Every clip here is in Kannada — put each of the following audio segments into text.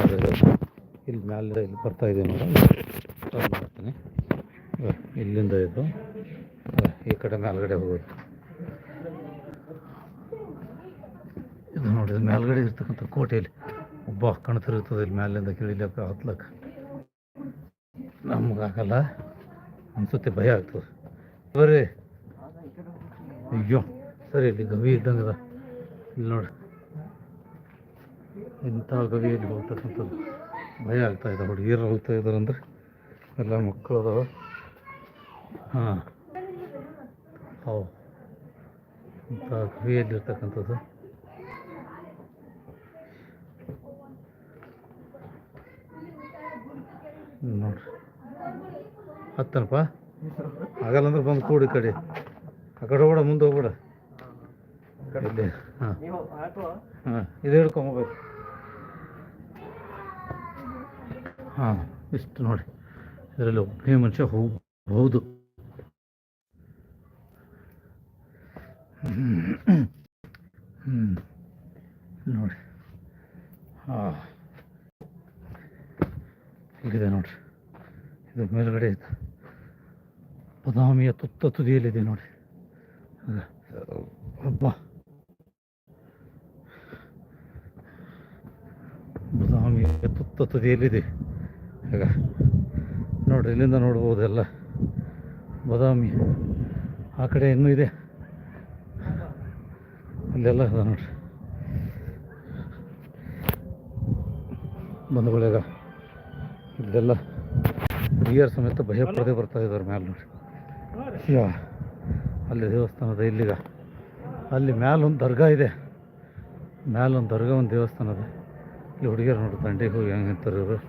ಇಲ್ಲಿ ಇಲ್ಲಿ ಮ್ಯಾಲೆ ಇಲ್ಲಿ ಬರ್ತಾ ಇದೆ ನೋಡಿ. ಟರ್ನ್ ಮಾಡ್ತೀನಿ. ಇಲ್ಲಿಂದ ಇದು ಈ ಕಡೆ ಮೇಲ್ಗಡೆ ಹೋಗೋದು. ಇದು ನೋಡಿ ಮೇಲ್ಗಡೆ ಇರ್ತಕ್ಕಂಥ ಕೋಟೆಯಲ್ಲಿ ಒಬ್ಬ ಕಣ್ತಿರುತ್ತದೆ ಇಲ್ಲಿ ಮ್ಯಾಲಿಂದ ಕೆಳಿಲಕ್ಕ ಹತ್ಲಕ್ಕ ನಮಗಾಗಲ್ಲ, ಅನ್ಸುತ್ತೆ, ಭಯ ಆಗ್ತದೆ. ಬರ್ರಿ ಅಯ್ಯೋ, ಸರಿ, ಇಲ್ಲಿ ಗವಿ ಇದ್ದಂಗೆ ಅದ. ಇಲ್ಲಿ ನೋಡಿ. ಇಂಥ ಗವಿಯಲ್ಲಿ ಹೋಗ್ತಕ್ಕಂಥದ್ದು ಭಯ ಆಗ್ತಾ ಇದೆ. ಹುಡುಗಿಯರು ಹೋಗ್ತಾ ಇದ್ದಾರೆ ಅಂದ್ರೆ ಎಲ್ಲ ಮಕ್ಕಳು ಅದಾವ. ಹಾಂ. ಹೌದು. ಇಂಥ ಗವಿಯಲ್ಲಿರ್ತಕ್ಕಂಥದ್ದು ನೋಡ್ರಿ. ಹತ್ತನಪ್ಪ? ಆಗಲ್ಲ ಅಂದ್ರೆ ಬಂದು ಕೂಡಿ ಕಡೆ. ಆ ಕಡೆ ಹೋಗ್ಬೇಡ ಮುಂದೆ ಹೋಗ್ಬೇಡ. ಇಲ್ಲಿ ಹಾಂ. ಹಾಂ. ಇದು ಹಿಡ್ಕೊಂಬೋಬೇಕು ಹಾಂ, ಇಷ್ಟು ನೋಡಿ. ಇದರಲ್ಲಿ ಒಬ್ಬನೇ ಮನುಷ್ಯ ಹೋಗಬಹುದು. ಹ್ಞೂ ನೋಡಿ. ಹಾಂ ಇಲ್ಲಿದೆ ನೋಡಿರಿ. ಇದು ಮೇಲುಗಡೆ ಇದೆ ಬದಾಮಿಯ ತುತ್ತ ತುದಿಯಲ್ಲಿದೆ ನೋಡಿ. ಹಬ್ಬ ಬದಾಮಿಯ ತುತ್ತ ತುದಿಯಲ್ಲಿದೆ. ಆಗ ನೋಡ್ರಿ ಇಲ್ಲಿಂದ ನೋಡ್ಬೋದು ಬಾದಾಮಿ, ಆ ಕಡೆ ಇನ್ನೂ ಇದೆ. ಅಲ್ಲೆಲ್ಲ ಅದ ನೋಡ್ರಿ ಬಂಧುಗಳಾಗ ಇಲ್ಲೆಲ್ಲ ಹುಡುಗಿಯರ ಸಮೇತ ಭಯ ಪಡದೆ ಬರ್ತಾ ಇದ್ದಾರೆ ಮ್ಯಾಲೆ ನೋಡಿ. ಯಾ ಅಲ್ಲಿ ದೇವಸ್ಥಾನದ ಇಲ್ಲಿಗ. ಅಲ್ಲಿ ಮ್ಯಾಲೊಂದು ದರ್ಗಾ ಇದೆ. ಮ್ಯಾಲೊಂದು ದರ್ಗಾ ಒಂದು ದೇವಸ್ಥಾನ ಇದೆ. ಇಲ್ಲಿ ಹುಡುಗಿಯರು ನೋಡಿ, ದಂಡೆಗೆ ಹೋಗಿ ಹೆಂಗೆ ಇವರು.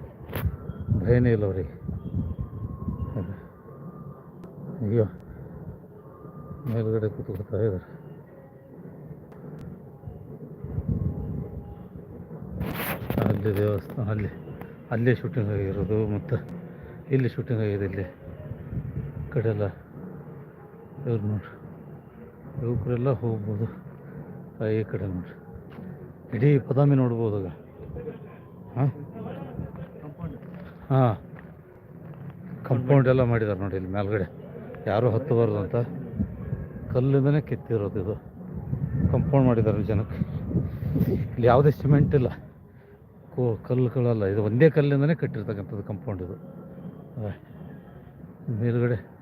ಭಯನೇ ಇಲ್ಲ ಅವ್ರಿಗೆ. ಅಯ್ಯೋ, ಮೇಲುಗಡೆ ಕೂತ್ಕೊಳ್ತಾ ಇದ್ದಾರೆ. ಅಲ್ಲಿ ದೇವಸ್ಥಾನ, ಅಲ್ಲಿ, ಅಲ್ಲೇ ಶೂಟಿಂಗ್ ಆಗಿರೋದು ಮತ್ತು ಇಲ್ಲಿ ಶೂಟಿಂಗ್ ಆಗಿದೆ ಇಲ್ಲಿ. ಕಡೆಲ್ಲ ಇವ್ರು ನೋಡ್ರಿ. ಯುವಕರೆಲ್ಲ ಹೋಗ್ಬೋದು. ಈ ಕಡೆ ನೋಡ್ರಿ. ಇಡೀ ಬದಾಮಿ ನೋಡ್ಬೋದಾಗ ಹಾಂ? ಹಾಂ. ಕಂಪೌಂಡ್ ಎಲ್ಲ ಮಾಡಿದ್ದಾರೆ ನೋಡಿ ಇಲ್ಲಿ ಮೇಲ್ಗಡೆ. ಯಾರೂ ಹತ್ತಬಾರ್ದು ಅಂತ. ಕಲ್ಲಿಂದನೇ ಕೆತ್ತಿರೋದು ಇದು. ಕಂಪೌಂಡ್ ಮಾಡಿದ್ದಾರೆ ಜನಕ್ಕೆ. ಇಲ್ಲಿ ಯಾವುದೇ ಸಿಮೆಂಟ್ ಇಲ್ಲ. ಕೋ, ಕಲ್ಲುಗಳಲ್ಲ. ಇದು ಒಂದೇ ಕಲ್ಲಿಂದನೇ ಕಟ್ಟಿರ್ತಕ್ಕಂಥದ್ದು ಕಂಪೌಂಡ್ ಇದು. ಮೇಲುಗಡೆ.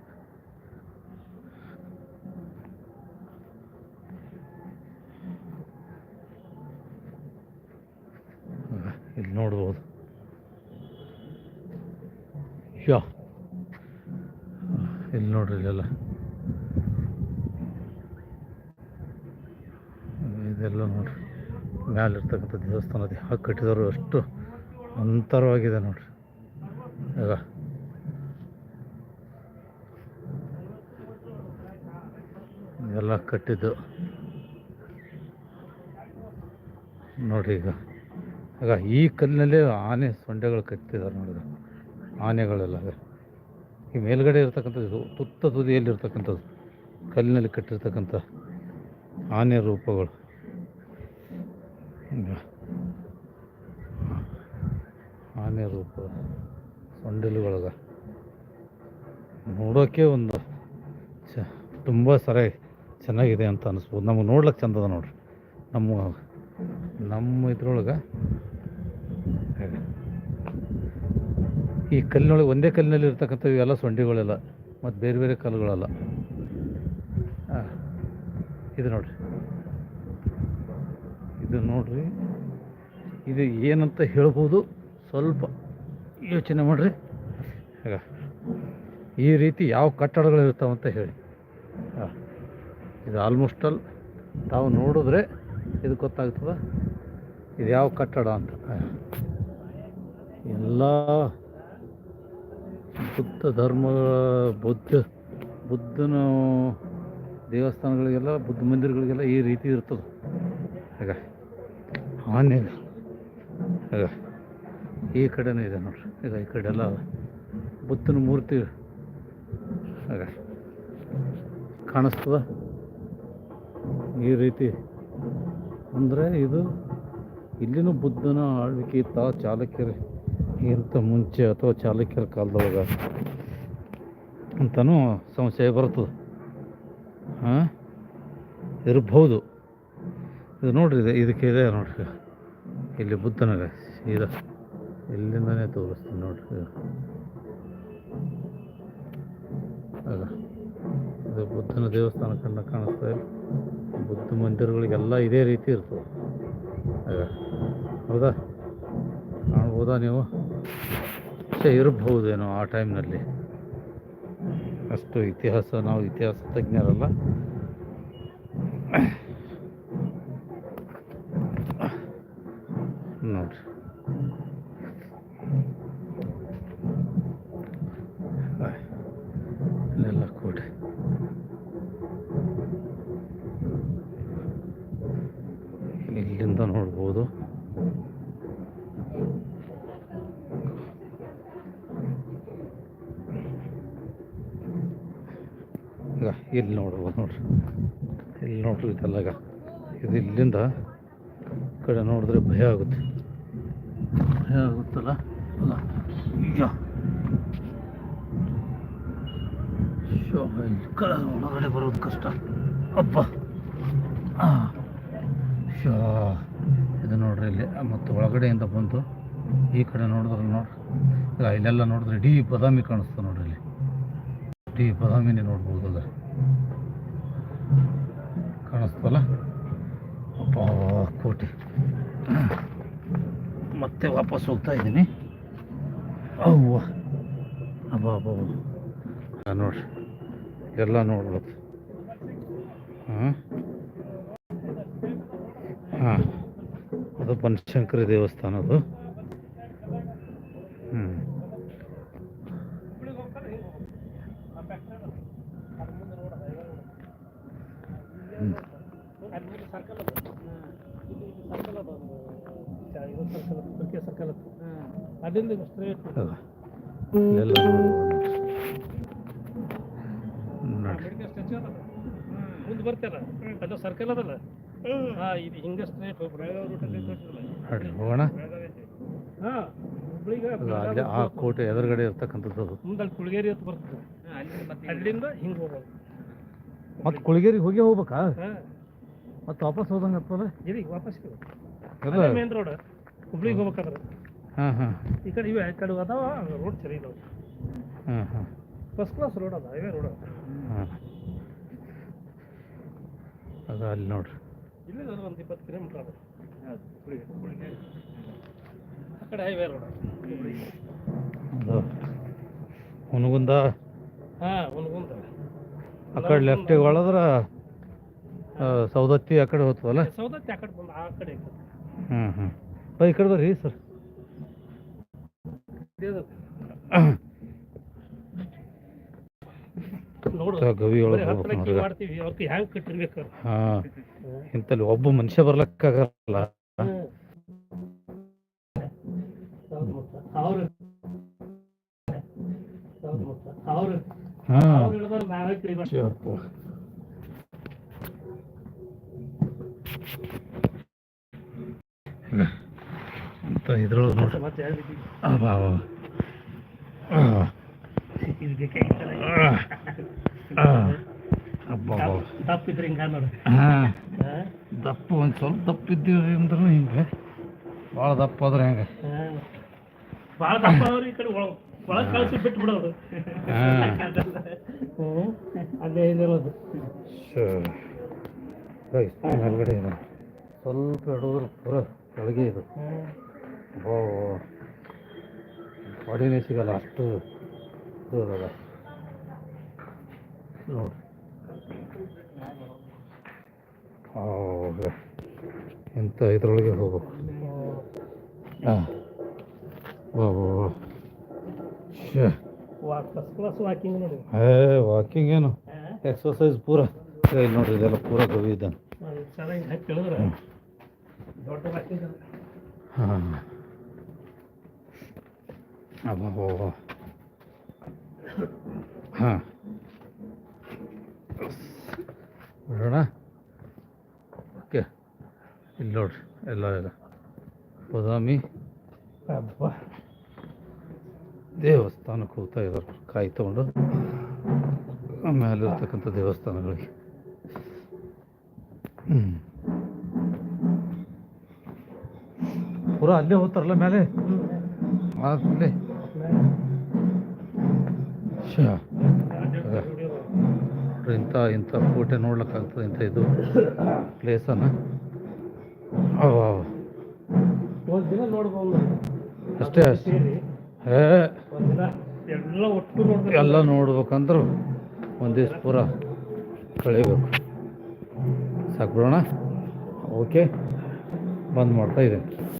ಇಲ್ಲಿ ನೋಡ್ಬೋದು. ಯಾ. ಇಲ್ಲಿ ನೋಡ್ರಿ ಇಲ್ಲೆಲ್ಲ. ಇದೆಲ್ಲ ನೋಡ್ರಿ. ಮ್ಯಾಲಿರ್ತಕ್ಕಂಥ ಅದೇ ಹಾಕಿ ಕಟ್ಟಿದವರು ಅಷ್ಟು ಅಂತರವಾಗಿದೆ ನೋಡ್ರಿ. ಈಗ ಎಲ್ಲ ಕಟ್ಟಿದ್ದು. ನೋಡಿ ಈಗ. ಆಗ ಈ ಕಲ್ಲಿನಲ್ಲೇ ಆನೆ ಸೊಂಡೆಗಳು ಕಟ್ಟಿದ್ದಾರೆ ನೋಡಿದ ಆನೆಗಳೆಲ್ಲ. ಈ ಮೇಲ್ಗಡೆ ಇರ್ತಕ್ಕಂಥದ್ದು ತುತ್ತ ತುದಿಯಲ್ಲಿರ್ತಕ್ಕಂಥದ್ದು, ಕಲ್ಲಿನಲ್ಲಿ ಕಟ್ಟಿರ್ತಕ್ಕಂಥ ಆನೆ ರೂಪಗಳು. ಆನೆ ರೂಪ, ಸೊಂಡಿಲುಗಳಾಗ. ನೋಡೋಕ್ಕೆ ಒಂದು ಚ, ತುಂಬ ಸರಿ ಚೆನ್ನಾಗಿದೆ ಅಂತ ಅನಿಸ್ಬೋದು. ನಮಗೆ ನೋಡ್ಲಿಕ್ಕೆ ಚಂದದ ನೋಡ್ರಿ. ನಮ್ಮ ನಮ್ಮ ಇದ್ರೊಳಗೆ ಈ ಕಲ್ಲಿನೊಳಗೆ ಒಂದೇ ಕಲ್ಲಿನಲ್ಲಿ ಇರ್ತಕ್ಕಂಥ ಇವೆಲ್ಲ ಸೊಂಡಿಗಳೆಲ್ಲ, ಮತ್ತು ಬೇರೆ ಬೇರೆ ಕಲ್ಲುಗಳಲ್ಲ. ಹಾಂ ಇದು ನೋಡ್ರಿ. ಇದು ನೋಡ್ರಿ. ಇದು ಏನಂತ ಹೇಳ್ಬೋದು? ಸ್ವಲ್ಪ ಯೋಚನೆ ಮಾಡಿರಿ. ಹಾಗ ಈ ರೀತಿ ಯಾವ ಕಟ್ಟಡಗಳು ಇರ್ತಾವಂತ ಹೇಳಿ. ಹಾಂ ಇದು ಆಲ್ಮೋಸ್ಟ್ ಆಲ್ ತಾವು ನೋಡಿದ್ರೆ ಇದು ಗೊತ್ತಾಗ್ತದ. ಇದು ಯಾವ ಕಟ್ಟಡ ಅಂತ. ಎಲ್ಲ ಬುದ್ಧ ಧರ್ಮ ಬುದ್ಧ, ಬುದ್ಧನ ದೇವಸ್ಥಾನಗಳಿಗೆಲ್ಲ, ಬುದ್ಧ ಮಂದಿರಗಳಿಗೆಲ್ಲ ಈ ರೀತಿ ಇರ್ತದೆ. ಆಗ ಆನೆ ಆಗ ಈ ಕಡೆನೇ ಇದೆ ನೋಡ್ರಿ. ಈಗ ಈ ಕಡೆ ಎಲ್ಲ ಬುದ್ಧನ ಮೂರ್ತಿ ಆಗ ಕಾಣಿಸ್ತದ. ಈ ರೀತಿ ಅಂದರೆ ಇದು ಇಲ್ಲಿನೂ ಬುದ್ಧನ ಆಳ್ವಿಕೆ ಇತ್ತ ಚಾಲುಕ್ಯರ. ಇಂಥ ಮುಂಚೆ ಅಥವಾ ಚಾಲುಕ್ಯರ ಕಾಲದೊಳಗ ಅಂತನೂ ಸಮಸ್ಯೆ ಬರ್ತದೆ. ಹಾಂ? ಇರ್ಬೋದು ಇದು ನೋಡ್ರಿ, ಇದು ಇದಕ್ಕೆ ಇದೆ ನೋಡ್ರಿ. ಇಲ್ಲಿ ಬುದ್ಧನಾಗ ಸೀದಾ ಇಲ್ಲಿಂದನೇ ತೋರಿಸ್ತೀನಿ ನೋಡ್ರಿ. ಅಲ್ಲ ಇದು ಬುದ್ಧನ ದೇವಸ್ಥಾನ ಕಂಡ ಕಾಣಿಸ್ತಾ ಬುದ್ಧ ಮಂದಿರಗಳಿಗೆಲ್ಲ ಇದೇ ರೀತಿ ಇರ್ತದೆ. ಆಗ, ಹೌದಾ? ಕಾಣ್ಬೋದಾ ನೀವು? ಸೊ ಇರಬಹುದೇನೋ ಆ ಟೈಮ್ನಲ್ಲಿ. ಅಷ್ಟು ಇತಿಹಾಸ ನಾವು ಇತಿಹಾಸ ತಜ್ಞರಲ್ಲ. ನೋಡ್ರಿ. ಇಲ್ಲಿ ನೋಡ್ಬೋದು ನೋಡ್ರಿ ಇಲ್ಲಿ ನೋಡ್ರಿ ಇದೆಲ್ಲ ಇದು ಇಲ್ಲಿಂದ ಕಡೆ ನೋಡಿದ್ರೆ ಭಯ ಆಗುತ್ತೆ. ಭಯ ಆಗುತ್ತಲ್ಲ? ಈಗ. ಒಳಗಡೆ ಬರೋದು ಕಷ್ಟ. ಅಪ್ಪ. ಶೋ. ಇದು ನೋಡ್ರಿ ಇಲ್ಲಿ, ಮತ್ತು ಒಳಗಡೆಯಿಂದ ಬಂದು ಈ ಕಡೆ ನೋಡಿದ್ರೆ ನೋಡ್ರಿ. ಇಲ್ಲೆಲ್ಲ ನೋಡಿದ್ರೆ ಇಡೀ ಬದಾಮಿ ಕಾಣಿಸ್ತು ನೋಡ್ರಿ. ಇಲ್ಲಿ ಬದಾಮಿನೇ ನೋಡ್ಬೋದಲ್ಲ ಕಾಣಿಸ್ತಲ್ಲ ಕೋಟಿ ಕೋಟೆ. ಮತ್ತೆ ವಾಪಸ್ ಹೋಗ್ತಾ ಇದ್ದೀನಿ. ಅವ್ವ. ಅಬ್ಬ ಅಬ್ಬ. ನೋಡ್ರಿ. ಎಲ್ಲ ನೋಡ್ಬೋದು ಹಾಂ? ಹಾಂ. ಅದು ಬನಶಂಕರಿ ದೇವಸ್ಥಾನ ಅದು ಹ್ಞೂ ಹ್ಞೂ ಅಲ್ಲಿಂದ ಸ್ಟ್ರೇಟ್ ಎಲ್ಲ ಮುಂದೆ ಬರ್ತಾರ ಅದು ಸರ್ಕಲ್ ಅದಲ್ಲ? ಹಾ ಇದು ಹಿಂಗೆ ಸ್ಟ್ರೇಟ್ ಹೋಗೋಣ? ಹಾ ಹುಬ್ಳಿಗೆ ಆ ಕೋಟೆ ಎದುರುಗಡೆ ಇರ್ತಕ್ಕಂಥದ್ದು ಅದು. ಮುಂದೆ ಅಲ್ಲಿ ಕುಳಗೇರಿ ಅಂತ ಬರ್ತದೆ. ಅಲ್ಲಿಂದ ಹಿಂಗೆ ಹೋಗೋದು. ಮತ್ತೆ ಕುಳಗೇರಿಗೆ ಹೋಗಿ ಹೋಗ್ಬೇಕಾ? ಮತ್ತೆ ವಾಪಸ್ ಹೋದಂಗೆ ಆಗ್ತದೆ? ಇದೀಗ ವಾಪಸ್ ಮೇನ್ ರೋಡ್ ಹುಬ್ಳಿಗೆ ಹೋಗ್ಬೇಕಾದ್ರೆ. ಹಾಂ ಹಾಂ ಈ ಕಡೆ ಇವೆ ಈ ಕಡೆ ಅದಾವ ರೋಡ್ ಸರಿ ಇದಾವ. ಹಾಂ ಹಾಂ ಫಸ್ಟ್ ಕ್ಲಾಸ್ ರೋಡ್ ಅದ ಹೈವೇ ರೋಡ್ ಹಾಂ ಅದ ಅಲ್ಲಿ ನೋಡ್ರಿ. ಇಲ್ಲಿ ಒಂದು ಇಪ್ಪತ್ತು ಕಿಲೋಮೀಟರ್ ಅದ ಆ ಕಡೆ ಹೈವೇ ರೋಡ್ ಹುನಗುಂದ? ಹಾ ಹುನಗುಂದ. ಆ ಕಡೆ ಲೆಫ್ಟಿಗೆ ಹೊಳದ್ರೆ ಸೌದತ್ತಿ ಆ ಕಡೆ ಹೋಗ್ತವಲ್ಲ? ಸೌದತ್ತಿ ಆ ಕಡೆ ಬಂದು ಆ ಕಡೆ ಹ್ಞೂ ಹ್ಞೂ ಈ ಕಡೆ ಬರ್ರಿ ಸರ್ ನೋಡು ಗವಿ ಒಳಗೆ ಬರೀ ಹತ್ರ ಹೋಗ್ಬೇಕು ಕೀ ನೋಡ್ರಿ ಮಾಡ್ತೀವಿ ಅವ್ರಿಗೆ ಹ್ಯಾಂಗ್ ಕಟ್ಟಿರ್ಬೇಕು ಹಾಂ ಇಂತಲ್ಲಿ ಒಬ್ಬ ಮನುಷ್ಯ ಬರ್ಲಕ್ಕಾಗಲ್ಲ. ಹಾಂ ಅವ್ರು ಹೇಳಿದ್ರೆ ನಾವೇ ತಿಳಿಬಾರ್ದು ಅಂತ ಇದ್ರೊಳಗೆ ನೋಡ್ರಿ? ದಪ್ಪ ಒಂದು ಸ್ವಲ್ಪ ದಪ್ಪ ಇದ್ದೀವಿ ಅಂದ್ರೆ ಹಿಂಗೆ ಭಾಳ ದಪ್ಪ ಆದ್ರೆ ಹೆಂಗೆ. ಭಾಳ ದಪ್ಪ ಅವ್ರು ಈ ಕಡೆ ಒಳಗ್ ಕಳ್ಸಿ ಬಿಟ್ಟು ಬಿಡೋದು. ಅದೇ ಇದಿರೋದು ಇದೆ ಸ್ವಲ್ಪ ಹಿಡಿದ್ರೆ ಪೂರ ಕೆಳಗೆ ಇದು ಬಾಡಿನೇ ಸಿಗಲ್ಲ ಅಷ್ಟು ದೂರದ ನೋಡಿ ಹೌದು ಎಂಥ ಇದ್ರೊಳಗೆ ಹೋಗ್ಬೇಕು ಹಾಂ. ಓ ಏ ವಾಕಿಂಗ್ ಏನು? ಎಕ್ಸರ್ಸೈಸ್ ಪೂರ. ಇಲ್ಲಿ ನೋಡ್ರಿ ಇದೆಲ್ಲ ಪೂರ ಗವಿ ಇದ್ದಾನೆ. ಹಾಂ. ಅಬ್ಬೋ ಹಾಂ. ಬಿಡೋಣ ಓಕೆ. ಇಲ್ಲಿ ನೋಡ್ರಿ ಎಲ್ಲ ಎಲ್ಲ ಬಾದಾಮಿ ಅಬ್ಬ. ದೇವಸ್ಥಾನಕ್ಕೆ ಹೋಗ್ತಾ ಇದ್ದಾರೆ ಕಾಯಿ ತಗೊಂಡು. ಆಮೇಲೆ ಇರ್ತಕ್ಕಂಥ ದೇವಸ್ಥಾನಗಳಿಗೆ. ಹ್ಞೂ ಪೂರಾ ಅಲ್ಲೇ ಹೋಗ್ತಾರಲ್ಲ ಮೇಲೆ. ನೋಡ್ರಿ ಇಂಥ ಇಂಥ ಕೋಟೆ ನೋಡ್ಲಿಕ್ಕಾಗ್ತದೆ, ಇಂಥ ಇದು ಪ್ಲೇಸನ್ನು ಅಷ್ಟೇ ಅಷ್ಟೇ. ಒಂದಿನ ಎಲ್ಲ ನೋಡ್ಬೇಕಂದ್ರೆ ಒಂದು ಪೂರ ಕಳಿಬೇಕು. ಸಾಕು ಬಿಡೋಣ? ಓಕೆ ಬಂದ್ ಮಾಡ್ತಾ ಇದ್ದೀನಿ.